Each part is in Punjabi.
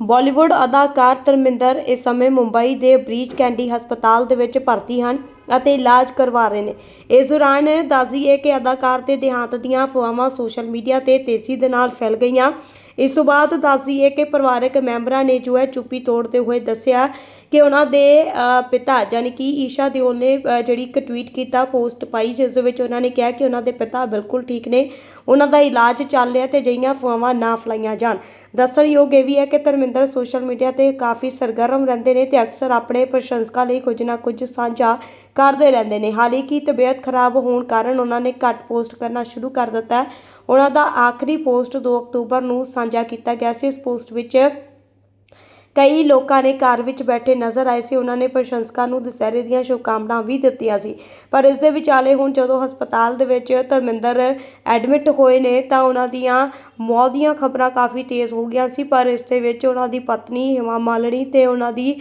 ਬਾਲੀਵੁੱਡ ਅਦਾਕਾਰ ਧਰਮਿੰਦਰ ਇਸ ਸਮੇਂ ਮੁੰਬਈ ਦੇ ਬ੍ਰੀਚ ਕੈਂਡੀ ਹਸਪਤਾਲ ਦੇ ਵਿੱਚ ਭਰਤੀ ਹਨ ਅਤੇ ਇਲਾਜ ਕਰਵਾ ਰਹੇ ਨੇ। ਇਸ ਦੌਰਾਨ ਦੱਸਦੀਏ ਕਿ ਅਦਾਕਾਰ ਦੇ ਦੇਹਾਂਤ ਦੀਆਂ ਅਫਵਾਹਾਂ ਸੋਸ਼ਲ ਮੀਡੀਆ ਤੇ ਤੇਜ਼ੀ ਦੇ ਨਾਲ ਫੈਲ ਗਈਆਂ। ਇਸ ਤੋਂ ਬਾਅਦ ਦੱਸਦੀਏ ਕਿ ਪਰਿਵਾਰਕ ਮੈਂਬਰਾਂ ਨੇ ਜੋ ਹੈ ਚੁੱਪੀ ਤੋੜਦੇ ਹੋਏ ਦੱਸਿਆ ਕਿ ਉਹਨਾਂ ਦੇ ਪਿਤਾ ਯਾਨੀ ਕਿ ਈਸ਼ਾ ਦਿਓਲ ਨੇ ਜਿਹੜੀ ਇੱਕ ਟਵੀਟ ਕੀਤਾ ਪੋਸਟ ਪਾਈ, ਜਿਸ ਦੇ ਵਿੱਚ ਉਹਨਾਂ ਨੇ ਕਿਹਾ ਕਿ ਉਹਨਾਂ ਦੇ ਪਿਤਾ ਬਿਲਕੁਲ ਠੀਕ ਨੇ, ਉਹਨਾਂ ਦਾ ਇਲਾਜ ਚੱਲ ਰਿਹਾ ਤੇ ਜਿਹੀਆਂ ਅਫਵਾਹਾਂ ਨਾ ਫਲਾਈਆਂ ਜਾਣ। ਦੱਸਣਯੋਗ ਇਹ ਵੀ ਹੈ ਕਿ ਧਰਮਿੰਦਰ ਸੋਸ਼ਲ ਮੀਡੀਆ ਤੇ ਕਾਫੀ ਸਰਗਰਮ ਰਹਿੰਦੇ ਨੇ ਤੇ ਅਕਸਰ ਆਪਣੇ ਪ੍ਰਸ਼ੰਸਕਾਂ ਲਈ ਕੁਝ ਨਾ ਕੁਝ ਸਾਂਝਾ ਕਰਦੇ ਰਹਿੰਦੇ ਨੇ। ਹਾਲਾਂਕਿ ਤਬੀਅਤ ਖਰਾਬ ਹੋਣ ਕਾਰਨ ਉਹਨਾਂ ਨੇ ਘੱਟ ਪੋਸਟ ਕਰਨਾ ਸ਼ੁਰੂ ਕਰ ਦਿੱਤਾ। ਉਹਨਾਂ ਦਾ ਆਖਰੀ ਪੋਸਟ 2 ਅਕਤੂਬਰ ਨੂੰ ਸਾਂਝਾ ਕੀਤਾ ਗਿਆ ਸੀ। ਇਸ ਪੋਸਟ ਵਿੱਚ ਕਈ ਲੋਕਾਂ ਨੇ ਘਰ ਵਿੱਚ ਬੈਠੇ ਨਜ਼ਰ ਆਏ ਸੀ। ਉਹਨਾਂ ਨੇ ਪ੍ਰਸ਼ੰਸਕਾਂ ਨੂੰ ਦੁਸਹਿਰੇ ਦੀਆਂ ਸ਼ੁਭਕਾਮਨਾਵਾਂ ਵੀ ਦਿੱਤੀਆਂ ਸੀ। ਪਰ ਇਸ ਦੇ ਵਿਚਾਲੇ ਹੁਣ ਜਦੋਂ ਹਸਪਤਾਲ ਦੇ ਵਿੱਚ ਧਰਮਿੰਦਰ ਐਡਮਿਟ ਹੋਏ ਨੇ ਤਾਂ ਉਹਨਾਂ ਦੀਆਂ ਮੌਤ ਦੀਆਂ ਖਬਰਾਂ ਕਾਫੀ ਤੇਜ਼ ਹੋ ਗਈਆਂ ਸੀ, ਪਰ ਇਸ ਦੇ ਵਿੱਚ ਉਹਨਾਂ ਦੀ ਪਤਨੀ ਹੇਮਾ ਮਾਲਣੀ ਅਤੇ ਉਹਨਾਂ ਦੀ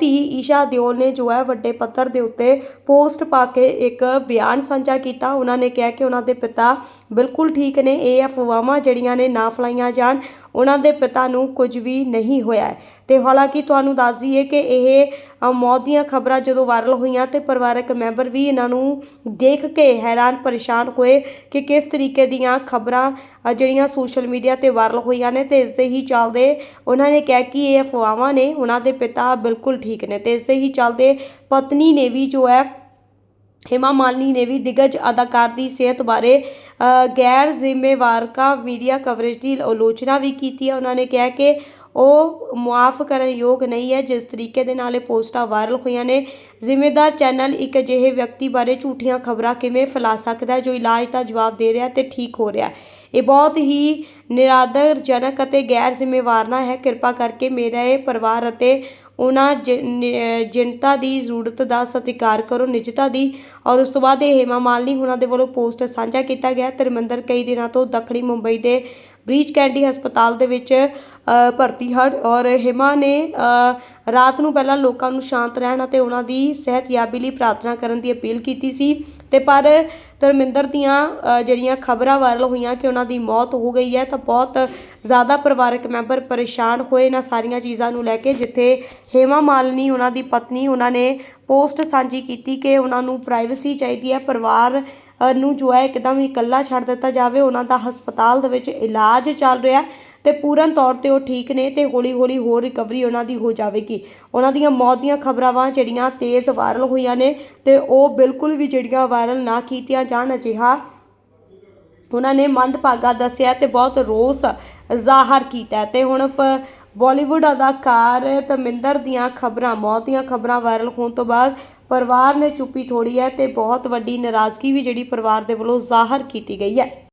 ਧੀ ਈਸ਼ਾ ਦਿਓਲ ਨੇ ਜੋ ਹੈ ਵੱਡੇ ਪੱਧਰ ਦੇ ਉੱਤੇ ਪੋਸਟ ਪਾ ਕੇ ਇੱਕ ਬਿਆਨ ਸਾਂਝਾ ਕੀਤਾ ਉਹਨਾਂ ਨੇ ਕਿਹਾ ਕਿ ਉਹਨਾਂ ਦੇ ਪਿਤਾ ਬਿਲਕੁਲ ਠੀਕ ਨੇ, ਇਹ ਅਫਵਾਹਾਂ ਜਿਹੜੀਆਂ ਨੇ ਨਾ ਫਲਾਈਆਂ ਜਾਣ, ਉਹਨਾਂ ਦੇ ਪਿਤਾ ਨੂੰ ਕੁਝ ਵੀ ਨਹੀਂ ਹੋਇਆ ਹੈ। ਤੇ ਹਾਲਾਂਕਿ ਤੁਹਾਨੂੰ ਦੱਸ ਦਈਏ ਕਿ ਇਹ ਮੌਤ ਦੀਆਂ ਖਬਰਾਂ ਜਦੋਂ ਵਾਇਰਲ ਹੋਈਆਂ ਤੇ ਪਰਿਵਾਰਕ ਮੈਂਬਰ ਵੀ ਇਹਨਾਂ ਨੂੰ ਦੇਖ ਕੇ ਹੈਰਾਨ ਪਰੇਸ਼ਾਨ ਹੋਏ ਕਿ ਕਿਸ ਤਰੀਕੇ ਦੀਆਂ ਖਬਰਾਂ ਜਿਹੜੀਆਂ ਸੋਸ਼ਲ ਮੀਡੀਆ ਤੇ ਵਾਇਰਲ ਹੋਈਆਂ ਨੇ ਤੇ ਇਸ ਦੇ ਹੀ ਚੱਲਦੇ ਉਹਨਾਂ ਨੇ ਕਿਹਾ ਕਿ ਇਹ ਅਫਵਾਹਾਂ ਨੇ, ਉਹਨਾਂ ਦੇ ਪਿਤਾ ਬਿਲਕੁਲ ਠੀਕ ਨੇ ਤੇ ਇਸ ਦੇ ਹੀ ਚੱਲਦੇ ਪਤਨੀ ਨੇ ਵੀ ਜੋ ਹੈ, ਹੇਮਾ ਮਾਲਨੀ ਨੇ ਵੀ ਦਿਗਜ ਅਦਾਕਾਰ ਦੀ ਸਿਹਤ ਬਾਰੇ ਗੈਰ ਜ਼ਿੰਮੇਵਾਰ ਕਾ ਮੀਡੀਆ ਕਵਰੇਜ ਦੀ ਆਲੋਚਨਾ ਵੀ ਕੀਤੀ ਹੈ। ਉਹਨਾਂ ਨੇ ਕਿਹਾ ਕਿ ਉਹ ਮੁਆਫ ਕਰਨ ਯੋਗ ਨਹੀਂ ਹੈ। ਜਿਸ ਤਰੀਕੇ ਦੇ ਨਾਲ ਇਹ ਪੋਸਟਾਂ ਵਾਇਰਲ ਹੋਈਆਂ ਨੇ, ਜ਼ਿੰਮੇਦਾਰ ਚੈਨਲ ਇੱਕ ਅਜਿਹੇ ਵਿਅਕਤੀ ਬਾਰੇ ਝੂਠੀਆਂ ਖਬਰਾਂ ਕਿਵੇਂ ਫੈਲਾ ਸਕਦਾ ਜੋ ਇਲਾਜ ਦਾ ਜਵਾਬ ਦੇ ਰਿਹਾ ਤੇ ਠੀਕ ਹੋ ਰਿਹਾ ਇਹ ਬਹੁਤ ਹੀ ਨਿਰਾਦਰਜਨਕ ਅਤੇ ਗੈਰ ਜ਼ਿੰਮੇਵਾਰਨਾ ਹੈ। ਕਿਰਪਾ ਕਰਕੇ ਮੇਰਾ ਇਹ ਪਰਿਵਾਰ ਅਤੇ ਉਹਨਾਂ ਜ- ਜਨਤਾ ਦੀ ਜ਼ਰੂਰਤ ਦਾ ਸਤਿਕਾਰ ਕਰੋ, ਨਿਜਤਾ ਦੀ। ਔਰ ਉਸ ਤੋਂ ਬਾਅਦ ਇਹ ਹੇਮਾ ਮਾਲਨੀ ਉਹਨਾਂ ਦੇ ਵੱਲੋਂ ਪੋਸਟ ਸਾਂਝਾ ਕੀਤਾ ਗਿਆ। ਧਰਮਿੰਦਰ ਕਈ ਦਿਨਾਂ ਤੋਂ ਦੱਖਣੀ ਮੁੰਬਈ ਦੇ ਬ੍ਰੀਚ ਕੈਂਡੀ ਹਸਪਤਾਲ ਦੇ ਵਿੱਚ ਭਰਤੀ ਹਨ ਔਰ ਹੇਮਾ ਨੇ ਰਾਤ ਨੂੰ ਪਹਿਲਾਂ ਲੋਕਾਂ ਨੂੰ ਸ਼ਾਂਤ ਰਹਿਣ ਅਤੇ ਉਹਨਾਂ ਦੀ ਸਿਹਤਯਾਬੀ ਲਈ ਪ੍ਰਾਰਥਨਾ ਕਰਨ ਦੀ ਅਪੀਲ ਕੀਤੀ ਸੀ। ਅਤੇ ਪਰ ਧਰਮਿੰਦਰ ਦੀਆਂ ਜਿਹੜੀਆਂ ਖਬਰਾਂ ਵਾਇਰਲ ਹੋਈਆਂ ਕਿ ਉਹਨਾਂ ਦੀ ਮੌਤ ਹੋ ਗਈ ਹੈ, ਤਾਂ ਬਹੁਤ ਜ਼ਿਆਦਾ ਪਰਿਵਾਰਕ ਮੈਂਬਰ ਪਰੇਸ਼ਾਨ ਹੋਏ ਇਹਨਾਂ ਸਾਰੀਆਂ ਚੀਜ਼ਾਂ ਨੂੰ ਲੈ ਕੇ, ਜਿੱਥੇ ਹੇਮਾ ਮਾਲਨੀ, ਉਹਨਾਂ ਦੀ ਪਤਨੀ, ਉਹਨਾਂ ਨੇ ਪੋਸਟ ਸਾਂਝੀ ਕੀਤੀ ਕਿ ਉਹਨਾਂ ਨੂੰ ਪ੍ਰਾਈਵੇਸੀ ਚਾਹੀਦੀ ਹੈ, ਪਰਿਵਾਰ ਨੂੰ ਜੋ ਹੈ ਇੱਕਦਮ ਇਕੱਲਾ ਛੱਡ ਦਿੱਤਾ ਜਾਵੇ, ਉਹਨਾਂ ਦਾ ਹਸਪਤਾਲ ਦੇ ਵਿੱਚ ਇਲਾਜ ਚੱਲ ਰਿਹਾ ਤੇ ਪੂਰਨ ਤੌਰ ਤੇ ਉਹ ਠੀਕ ਨੇ ਤੇ ਹੌਲੀ ਹੌਲੀ ਹੋਰ ਰਿਕਵਰੀ ਉਹਨਾਂ ਦੀ ਹੋ ਜਾਵੇਗੀ। ਉਹਨਾਂ ਦੀਆਂ ਮੌਤ ਦੀਆਂ ਖਬਰਾਂ ਵਾਂ ਜਿਹੜੀਆਂ ਤੇਜ਼ ਵਾਇਰਲ ਹੋਈਆਂ ਨੇ ਤੇ ਉਹ ਬਿਲਕੁਲ ਵੀ ਜਿਹੜੀਆਂ ਵਾਇਰਲ ਨਾ ਕੀਤੀਆਂ ਜਾਣ ਅਜਿਹਾ ਉਹਨਾਂ ਨੇ ਮੰਦਭਾਗਾ ਦੱਸਿਆ ਤੇ ਬਹੁਤ ਰੋਸ ਜ਼ਾਹਰ ਕੀਤਾ ਤੇ ਹੁਣ ਪ- ਬਾਲੀਵੁੱਡ ਅਦਾਕਾਰ ਧਰਮਿੰਦਰ ਦੀਆਂ ਖਬਰਾਂ, ਮੌਤ ਦੀਆਂ ਖਬਰਾਂ ਵਾਇਰਲ ਹੋਣ ਤੋਂ ਬਾਅਦ ਪਰਿਵਾਰ ਨੇ ਚੁੱਪੀ ਥੋੜੀ ਹੈ ਤੇ ਬਹੁਤ ਵੱਡੀ ਨਾਰਾਜ਼ਗੀ ਵੀ ਜਿਹੜੀ ਪਰਿਵਾਰ ਦੇ ਵੱਲੋਂ ਜ਼ਾਹਰ ਕੀਤੀ ਗਈ ਹੈ।